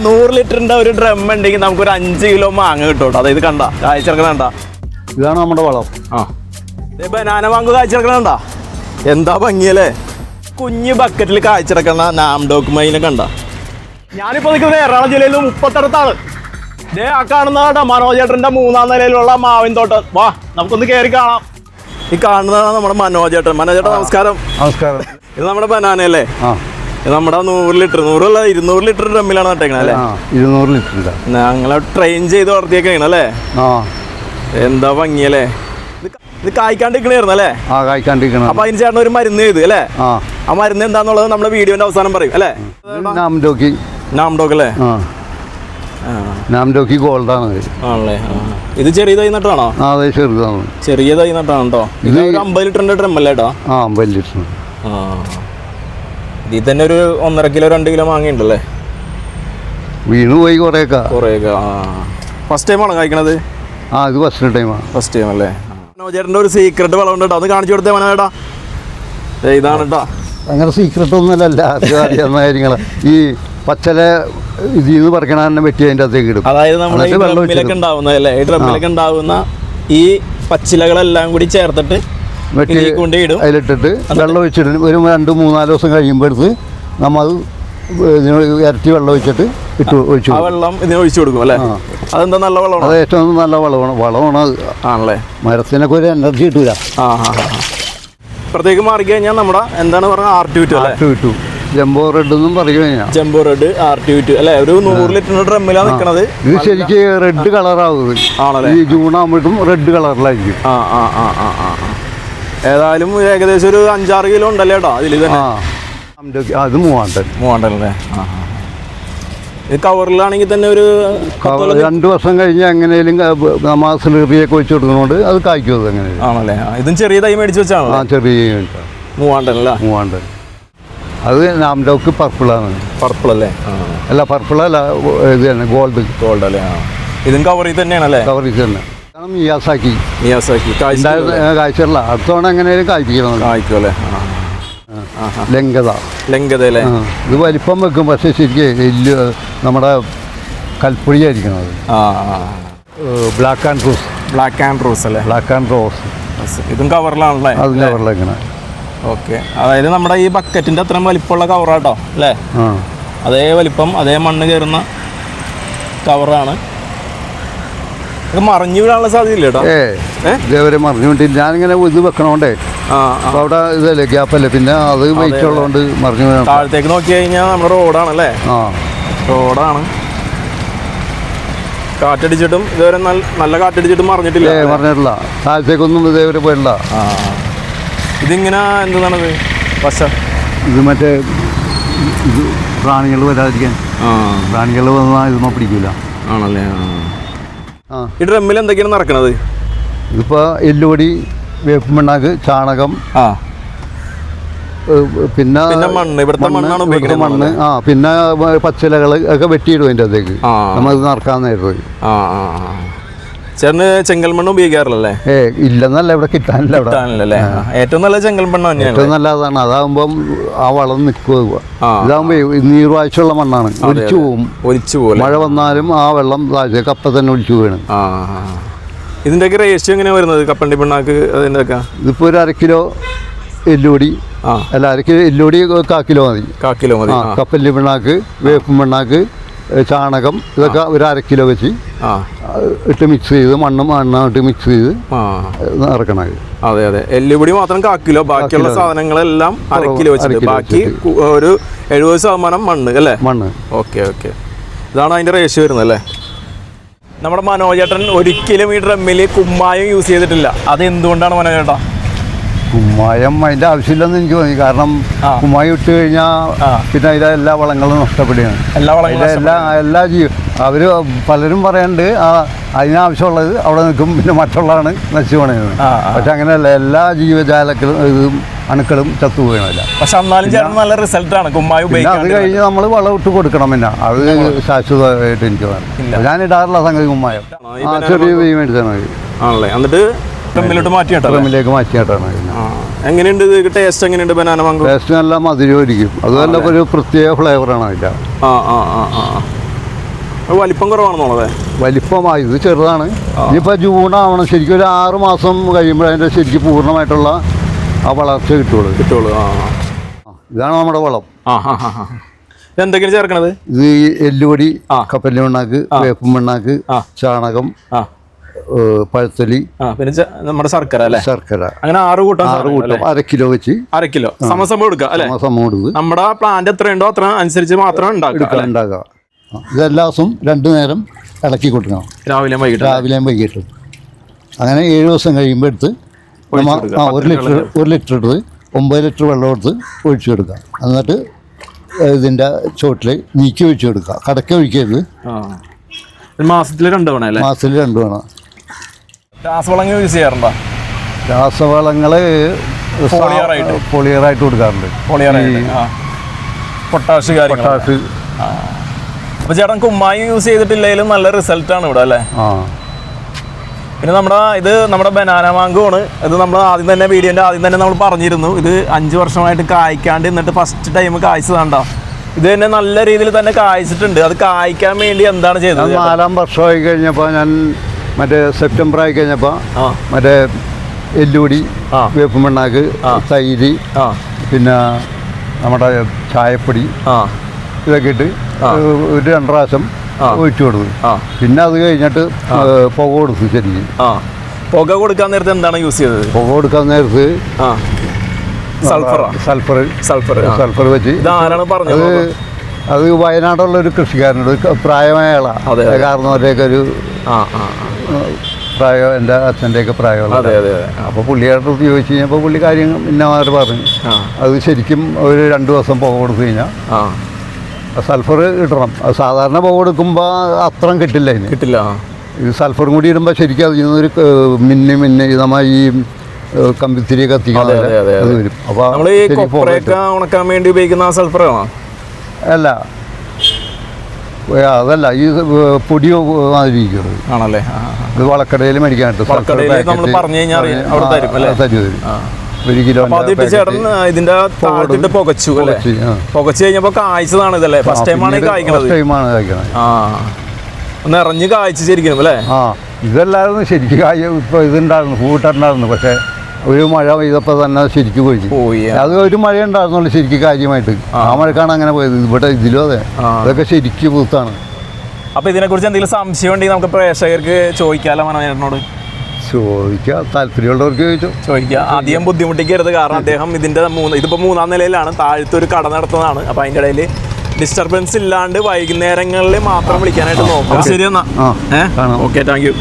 നൂറ് ലിറ്ററിന്റെ ഒരു ഡ്രം ഉണ്ടെങ്കിൽ നമുക്ക് ഒരു അഞ്ച് കിലോ മാങ്ങ കിട്ടും അതായത് കണ്ട കാഴ്ചറക്കണ കണ്ട. ഇതാണ് നമ്മുടെ വളം. ആ. ബനാന മാങ്ങ കാഴ്ചറക്കണ കണ്ട. എന്താ ഭംഗിയല്ലേ? കുഞ്ഞു ബക്കറ്റിൽ കാഴ്ചറക്കണ നാംഡോക്ക് മൈനെ കണ്ട. ഞാനിപ്പോ നിൽക്കുന്നത് എറണാകുളം ജില്ലയിൽ മുപ്പത്തടുത്താണ്. ഇതേ ആ കാണുന്ന കേട്ടോ മനോജേട്ടന്റെ മൂന്നാം നിലയിലുള്ള മാവിൻ തോട്ടം. വാ നമുക്കൊന്ന് കയറി കാണാം. ഈ കാണുന്നതാണ് നമ്മുടെ മനോജേട്ടൻ മനോജേട്ടൻ നമസ്കാരം. നമസ്കാരം. ഇത് നമ്മുടെ ബനാനയല്ലേ ആ. നമ്മുടെ നൂറ് ലിറ്റർ നൂറല്ല ഇരുന്നൂറ് ലിറ്റർ ഡ്രമ്മിലാണ് അല്ലേ? ആ ഇരുന്നൂറ് ലിറ്റർ ഞങ്ങളെ ട്രെയിൻ ചെയ്ത് വളർത്തിയേക്കാണ് അല്ലേ? ആ. എന്താ ഭംഗിയല്ലേ? ഇത് കായ്ക്കാണ്ടിരിക്കണായിരുന്നു അല്ലേ? ആ കായ്ക്കാണ്ടിരിക്കണം അപ്പൊ അതിന് ചേട്ടൻ ഒരു മരുന്ന് ചെയ്ത് അല്ലേ? ആ. മരുന്ന് എന്താന്നുള്ളത് നമ്മുടെ വീഡിയോന്റെ അവസാനം പറയും അല്ലേ? നാംഡോക്കി. നാംഡോക്ക് അല്ലേ? നാംഡോക്കി ഗോൾഡാണ് ഇത് ആണല്ലേ ഇത് ചെറിയ തൈ നട്ടാണോ അതെ ചെറുതാണ്. ചെറിയ തൈ നട്ടാണ് കേട്ടോ ഇത് അമ്പത് ലിറ്ററിന്റെ കേട്ടോ ആ അമ്പത് ലിറ്റർ ആ. ഇതിൽ തന്നെ ഒരു ഒന്നര കിലോ രണ്ട് കിലോ മാങ്ങയുണ്ടല്ലേ? വീണു പോയി കുറേയൊക്കെ. കുറേയൊക്കെ ആ. ഫസ്റ്റ് ടൈമാണോ കഴിക്കണത്? ആ ഇത് ഫസ്റ്റ് ടൈമാണ് ഫസ്റ്റ് ടൈം അല്ലേ? മനോജേട്ടന്റെ ഒരു സീക്രട്ട് വളം ഉണ്ട് കേട്ടോ. അത് കാണിച്ചു കൊടുത്തേ മനോജേട്ടാ. ഇതാണ് കേട്ടോ. അങ്ങനെ സീക്രട്ട് ഒന്നുമല്ല അല്ല അറിയാവുന്ന കാര്യങ്ങൾ ഈ പച്ചല ഇതിൽ നിന്ന് പറിക്കണ തന്നെ വെട്ടി അതിന്റെ അകത്തേക്ക് ഇടും. അതായത് നമ്മുടെ ഈ ഡ്രമ്മിലൊക്കെ ഉണ്ടാവുന്ന അല്ലേ? ഈ ഡ്രമ്മിലൊക്കെ ഉണ്ടാവുന്ന ഈ പച്ചിലകളെല്ലാം കൂടി ചേർത്തിട്ട് വെട്ടി അതിലിട്ടിട്ട് വെള്ളം ഒഴിച്ചിട്ട് ഒരു രണ്ട് മൂന്നാൽ ദിവസം കഴിയുമ്പോൾ എടുത്ത് നമ്മൾ അത് ഇരട്ടി വെള്ളം ഒഴിച്ചിട്ട് ഇട്ട് ഒഴിച്ചു വെള്ളം ഇതിന് ഒഴിച്ചു കൊടുക്കും അല്ലേ? അതെന്താ നല്ല അത് വെള്ളമാണോ ഏറ്റവും നല്ല വളമാണ്. വളമാണ് അത്. ആണല്ലേ? മരത്തിനൊക്കെ ഒരു എനർജി കിട്ടൂല. ഇപ്പുറത്തേക്ക് മാറി കഴിഞ്ഞാൽ നമ്മുടെ എന്താണ് പറഞ്ഞ ആർ ടി അല്ലേ? ആട്ട് കിട്ടു ജംബോ റെഡ് എന്നും പറഞ്ഞു കഴിഞ്ഞാൽ ജംബോ റെഡ് ആർ ടി വിറ്റു അല്ലേ ഒരു നൂറ് ലിറ്ററിന്റെ ഡ്രമ്മിലാണ് നിൽക്കുന്നത് ഇത് ശരിക്കും റെഡ് കളറാവുന്നത് ആണല്ലേ? ഈ ജൂൺ ആകുമ്പോഴും റെഡ് കളറിലായിരിക്കും ആ ആ ആ ആ. ഏതായാലും ഏകദേശം ഒരു അഞ്ചാറ് കിലോ ഉണ്ടല്ലേ അതിൽ തന്നെ. അത് മൂവാണ്ടൻ. മൂവാണ്ടല്ലേ? കവറിലാണെങ്കിൽ തന്നെ ഒരു രണ്ടു വർഷം കഴിഞ്ഞ് എങ്ങനെയും നമ്മ സ്ലീറിയൊക്കെ വെച്ച് കൊടുക്കുന്നതുകൊണ്ട് അത് കായ്ക്കും അത് എങ്ങനെ ആണല്ലേ? ഇതും ചെറിയ തൈ മേടിച്ച് ആ ചെറിയ മൂവാണ്ടൻ അല്ലേ? മൂവാണ്ടൻ. അത് നാംഡോക്ക് പർപ്പിളാണ്. പർപ്പിൾ അല്ലേ അല്ല പർപ്പിളല്ല ഇത് തന്നെ ഗോൾഡ്. ഗോൾഡ് അല്ലേ ഇതും കവറിൽ തന്നെയാണല്ലേ? കവറിൽ തന്നെ. മിയാസാക്കി. മിയാസാക്കി. കാഴ്ചയുള്ള അടുത്തോണം തവണ എങ്ങനെയും കായ്പ്പിക്കണം കായ്ക്കും അല്ലേ ലങ്കത ലങ്കത അല്ലേ? ഇത് വലിപ്പം വെക്കും. പക്ഷേ ശരിക്കും ഇല്ല നമ്മുടെ കൽപ്പൊടിയായിരിക്കണം അത് black and rose black and rose അല്ലേ? ബ്ലാക്ക് ആൻഡ് റോസ് ഇതും കവറിലാണല്ലേ അത് കവറിലെങ്ങനെ ഓക്കെ അതായത് നമ്മുടെ ഈ ബക്കറ്റിന്റെ അത്രയും വലിപ്പമുള്ള കവറാട്ടോ അല്ലേ? അതേ വലിപ്പം അതേ മണ്ണ് കയറുന്ന കവറാണ് മറിഞ്ഞു വീഴാനുള്ള സാധ്യതയില്ല കേട്ടോ? ഇതേവരെ മറിഞ്ഞുകൊണ്ടില്ല ഞാനിങ്ങനെ ഇത് വെക്കണോണ്ടേ. അപ്പോൾ അവിടെ ഇതല്ലേ ഗ്യാപ്പല്ലേ? പിന്നെ അത് വെയിറ്റ് ഉള്ളതുകൊണ്ട് മറിഞ്ഞു വീഴണം താഴത്തേക്ക് നോക്കി കഴിഞ്ഞാൽ നമ്മുടെ റോഡാണല്ലേ? ആ. റോഡാണ്. കാറ്റടിച്ചിട്ടും ഇതുവരെ നല്ല നല്ല കാറ്റടിച്ചിട്ടും മറിഞ്ഞിട്ടില്ല. മറിഞ്ഞിട്ടില്ല. താഴത്തേക്കൊന്നും ഇതേവരെ പോയില്ല ആ. ഇതിങ്ങനെ എന്താണത് പശ. ഇത് മറ്റേ ഇത് പ്രാണികൾ വരാതിരിക്കാൻ. ആ. പ്രാണികൾ വന്നാൽ ഇതൊന്നും പിടിക്കില്ല ആണല്ലേ? ആ. ഈ ഡ്രമ്മിൽ എന്തൊക്കെയാണ് നടക്കുന്നത് ഇപ്പോൾ എല്ലുപൊടി വേപ്പ് മണ്ണാക്ക് ചാണകം ആ. പിന്നെ മണ്ണ്, ഇവിടുത്തെ മണ്ണാണ് ഇവിടുത്തെ മണ്ണ്. ആ പിന്നെ പച്ചിലകൾ ഒക്കെ വെട്ടിയിടും അതിന്റെ അകത്തേക്ക്. നമ്മൾ ഇത് നടക്കാൻ നേരത്ത് ആ ആ. ചേട്ടന് ചെങ്കൽമണ്ണ് ഉപയോഗിക്കാറില്ലേ ഉപയോഗിക്കാറില്ലല്ലേ? ഏ ഇല്ലെന്നല്ല ഇവിടെ കിട്ടാനില്ല ഇവിടെ. കിട്ടാനില്ലല്ലേ? ആ, ഏറ്റവും നല്ല ചെങ്കൽമണ്ണ് തന്നെയാണ്. ഏറ്റവും നല്ല അതാണ് അതാകുമ്പം ആ വളം നിൽക്കുക. ഇതാകുമ്പോ നീർവാഴ്ചയുള്ള മണ്ണാണ്. ഒലിച്ചു പോവും. ഒലിച്ചു പോകും മഴ വന്നാലും ആ വെള്ളം താഴേക്ക് അപ്പം തന്നെ ഒലിച്ചു വീണ്. ഇതിന്റെയൊക്കെ റേഷ്യോ എങ്ങനെയാ വരുന്നത്? കപ്പണ്ടി പിണ്ണാക്ക് അതിന്റെ ഒക്കെ ഇതിപ്പോൾ ഒരു അര കിലോ എല്ലുപൊടി. അല്ല അര കിലോ എല്ലുപൊടി കാ കിലോ മതി. കാ കിലോ മതി. കപ്പല്ലി പിണ്ണാക്ക് വേപ്പും പിണ്ണാക്ക് ചാണകം ഇതൊക്കെ ഒരു അര കിലോ വെച്ച് ഇട്ട് മിക്സ് ചെയ്ത് മണ്ണും മണ്ണായിട്ട് മിക്സ് ചെയ്ത് ഇറക്കണത്. അതെ അതെ. എല്ലുപൊടി മാത്രം കാ കിലോ ബാക്കിയുള്ള. സാധനങ്ങളെല്ലാം അര കിലോ വെച്ച് വെച്ചിട്ട്. ബാക്കി ഒരു എഴുപത് ശതമാനം മണ്ണ് അല്ലേ? മണ്ണ്. Okay okay. ഇതാണ് അതിന്റെ റേഷ്യോ വരുന്നത് അല്ലേ? നമ്മുടെ മനോജേട്ടൻ ഒരിക്കലും ഈ ഡ്രമ്മിൽ കുമ്മായം യൂസ് ചെയ്തിട്ടില്ല. അത് എന്തുകൊണ്ടാണ് മനോജേട്ടാ? കുമ്മായം അതിന്റെ ആവശ്യമില്ലെന്ന് എനിക്ക് തോന്നി. കാരണം. കുമ്മായം ഇട്ട് കഴിഞ്ഞാൽ പിന്നെ അതിലെ എല്ലാ വളങ്ങളും നഷ്ടപ്പെടുകയാണ്. എല്ലാ എല്ലാ എല്ലാ ജീവ അവർ പലരും പറയാണ്ട് ആ അതിനാവശ്യമുള്ളത് അവിടെ നിൽക്കും പിന്നെ മറ്റുള്ളതാണ് നശിച്ചു പോണത്. പക്ഷെ അങ്ങനെയല്ല എല്ലാ ജീവജാലക്കളും ഇതും അണുക്കളും ചത്തുപോകണമില്ല പക്ഷെ എന്നാലും നല്ല റിസൾട്ട് ആണ് കുമ്മായം അത് കഴിഞ്ഞ് നമ്മൾ വളം ഇട്ട് കൊടുക്കണം പിന്നെ. അത് ശാശ്വതമായിട്ട് എനിക്ക് വേണം. ഞാൻ ഇടാറില്ല സംഗതി കുമ്മായം. ആ, ചെറിയ മതി. ആണല്ലേ? എന്നിട്ട് ഡ്രമ്മിലോട്ട് മാറ്റി കേട്ടോ ഡ്രമ്മിലേക്ക് മാറ്റിയിട്ടാണ് എങ്ങനെയുണ്ട് ഇത്? ടേസ്റ്റ് എങ്ങനെയുണ്ട് ബനാന മാങ്കോ ടേസ്റ്റ് നല്ല മധുരമായിരിക്കും. അതുമല്ല ഒരു പ്രത്യേക ഫ്ലേവറാണ് അതിന്റെ. ആ ആ ആ. വലിപ്പം കുറവാണെന്നുള്ളത് വലിപ്പമായി. ഇത് ചെറുതാണ്. ഇനിയിപ്പോൾ ജൂൺ ആവണം. ശരിക്കും ഒരു ആറ് മാസം കഴിയുമ്പോൾ അതിന്റെ ശരിക്കും പൂർണമായിട്ടുള്ള ആ വളർച്ച കിട്ടുള്ളൂ. കിട്ടുള്ളൂ. ആ ഇതാണ് നമ്മുടെ വളം. ആ ഹാ എന്തൊക്കെയാണ് ചേർക്കണത്? ഇത് എല്ലുപൊടി ആ. മണ്ണാക്ക്. വേപ്പും മണ്ണാക്ക് ചാണകം പഴുത്തലി പിന്നെ നമ്മുടെ ശർക്കര അല്ലേ? ശർക്കര. അങ്ങനെ ആറ് കൂട്ടം ആറ് കൂട്ടം? അര കിലോ വെച്ച് അര കിലോ. സമസം കൊടുക്കുക അല്ലേ? കൊടുക്കുക നമ്മുടെ പ്ലാന്റ് എത്ര ഉണ്ടോ അത്ര അനുസരിച്ച് മാത്രം ഉണ്ടാക്കുക ഇതെല്ലാ ദിവസവും രണ്ടു നേരം ഇളക്കി കൊടുക്കണം. രാവിലെ വൈകിട്ട് രാവിലെയും വൈകിട്ട്. അങ്ങനെ ഏഴ് ദിവസം കഴിയുമ്പോൾ എടുത്ത് ഒരു ലിറ്റർ ഒരു ലിറ്റർ എടുത്ത് ഒമ്പത് ലിറ്റർ വെള്ളം എടുത്ത് ഒഴിച്ചു കൊടുക്കുക. എന്നിട്ട് ഇതിന്റെ ചോട്ടിൽ നീക്കി ഒഴിച്ചു കൊടുക്കുക. കടക്ക ഒഴിക്കരുത്. മാസത്തിൽ രണ്ട് തവണ മാസത്തിൽ രണ്ട് വേണം രാസവളങ്ങൾ യൂസ് ചെയ്യാറുണ്ടോ? രാസവളങ്ങൾ. പൊളിയറായിട്ട് കൊടുക്കാറുണ്ട്. പൊട്ടാഷ് പൊട്ടാഷ് അപ്പൊ ചേട്ടൻ കുമ്മായി യൂസ് ചെയ്തിട്ടില്ലെങ്കിലും നല്ല റിസൾട്ട് ആണ് ഇവിടെ അല്ലേ? പിന്നെ നമ്മുടെ ഇത് നമ്മുടെ ബനാന മാങ്കോണ് ഇത് നമ്മൾ ആദ്യം തന്നെ വീഡിയോന്റെ ആദ്യം തന്നെ നമ്മൾ പറഞ്ഞിരുന്നു. ഇത് അഞ്ച് വർഷമായിട്ട് കായ്ക്കാണ്ട് എന്നിട്ട് ഫസ്റ്റ് ടൈം കായ്ച്ചതാണ്ടോ. ഇത് തന്നെ നല്ല രീതിയിൽ തന്നെ കായ്ച്ചിട്ടുണ്ട്. അത് കായ്ക്കാൻ വേണ്ടി എന്താണ് ചെയ്തത്? നാലാം വർഷമായി കഴിഞ്ഞപ്പോൾ ഞാൻ മറ്റേ സെപ്റ്റംബർ ആയി കഴിഞ്ഞപ്പോൾ മറ്റേ എല്ലുപൊടി ആ. വേപ്പ് മണ്ണാക്ക് തൈര് പിന്നെ നമ്മുടെ ചായപ്പൊടി ഇതൊക്കെ ഇട്ട് ഒരു രണ്ട് പ്രാവശ്യം ഒഴിച്ചു കൊടുക്കും. പിന്നെ അത് കഴിഞ്ഞിട്ട് പുക കൊടുത്തു ശരിക്കും. പുക കൊടുക്കാൻ നേരത്തെ എന്താണ് യൂസ് ചെയ്തത്? പുക കൊടുക്കാൻ നേരത്ത് ആ. സൾഫർ സൾഫർ സൾഫർ വെച്ച്. ആരാണ് പറഞ്ഞത്? അത് വയനാടുള്ള ഒരു കൃഷിക്കാരനോട് ക- പ്രായമായ ആളാണ് കാരണവരെയൊക്കെ ഒരു പ്രായം എന്റെ അച്ഛന്റെയൊക്കെ പ്രായമുള്ള അപ്പോൾ പുള്ളിയുടെ അടുത്ത് ചോദിച്ചു കഴിഞ്ഞപ്പോൾ പുള്ളി കാര്യം ഇന്നമാര് പറഞ്ഞു. അത് ശരിക്കും ഒരു രണ്ട് ദിവസം പുക കൊടുത്തു കഴിഞ്ഞാൽ സൾഫർ ഇടണം. അത് സാധാരണ പുക കൊടുക്കുമ്പോൾ അത്രയും കിട്ടില്ല ഇതിന് കിട്ടില്ല. ഇത് സൾഫറും കൂടി ഇടുമ്പോൾ ശരിക്കും അതിൽ നിന്നൊരു മിന്നി മിന്നി നമ്മ ഈ കമ്പിത്തിരി കത്തിക്കാതെ അതെ, വരും. അപ്പോൾ ഉണക്കാൻ വേണ്ടി ഉപയോഗിക്കുന്ന സൾഫറാണോ അല്ല. അതല്ല ഈ പൊടി മാതിരി ആണല്ലേ. ഇത് വളക്കടയിൽ. അവിടെ തരും. ഒരു കിലോ അതിട്ട് ചേട്ടൻ ഇതിന്റെ താഴത്തിട്ട് പുകച്ചു അല്ലേ? പുകച്ചു കഴിഞ്ഞപ്പോ കായ്ച്ചതാണ് ഇതല്ലേ? ഫസ്റ്റ് ടൈമാണ് കായ്ക്കണത്. ടൈമാണ് കായ്ക്കണത്. ആ. ഒന്ന് ഇറങ്ങി അല്ലേ? ആ ഇതല്ലായിരുന്നു ശരിക്കും കായ ഇപ്പോൾ ഇതുണ്ടായിരുന്നു കൂട്ടുണ്ടായിരുന്നു പക്ഷേ ഒരു മഴ പെയ്തപ്പോൾ തന്നെ ശരിക്ക് പോയി. പോയി അത് ഒരു മഴ ഉണ്ടായിരുന്നുള്ളൂ ശരിക്കും കാര്യമായിട്ട്. ആ. മഴക്കാണ് അങ്ങനെ പോയത്. ഇവിടെ ഇതിലും അതെ. അതൊക്കെ ശരിക്ക് പൂത്താണ് അപ്പൊ ഇതിനെ കുറിച്ച് എന്തെങ്കിലും സംശയം ഉണ്ടെങ്കിൽ നമുക്ക് പ്രേക്ഷകർക്ക് ചോദിക്കാലോ മനോജനോട് ചോദിക്കാം. താല്പര്യമുള്ളവർക്ക് ചോദിച്ചു. ചോദിക്കാം. അധികം ബുദ്ധിമുട്ടിക്കരുത്. കാരണം അദ്ദേഹം ഇതിന്റെ മൂന്ന് ഇതിപ്പോ മൂന്നാം നിലയിലാണ്. താഴത്തെ ഒരു കട നടത്തുന്നതാണ്. അപ്പൊ അതിന്റെ ഇടയിൽ ഡിസ്റ്റർബൻസ് ഇല്ലാണ്ട് വൈകുന്നേരങ്ങളിൽ മാത്രം വിളിക്കാനായിട്ട് നോക്കാം ശരി എന്നാ. Okay thank you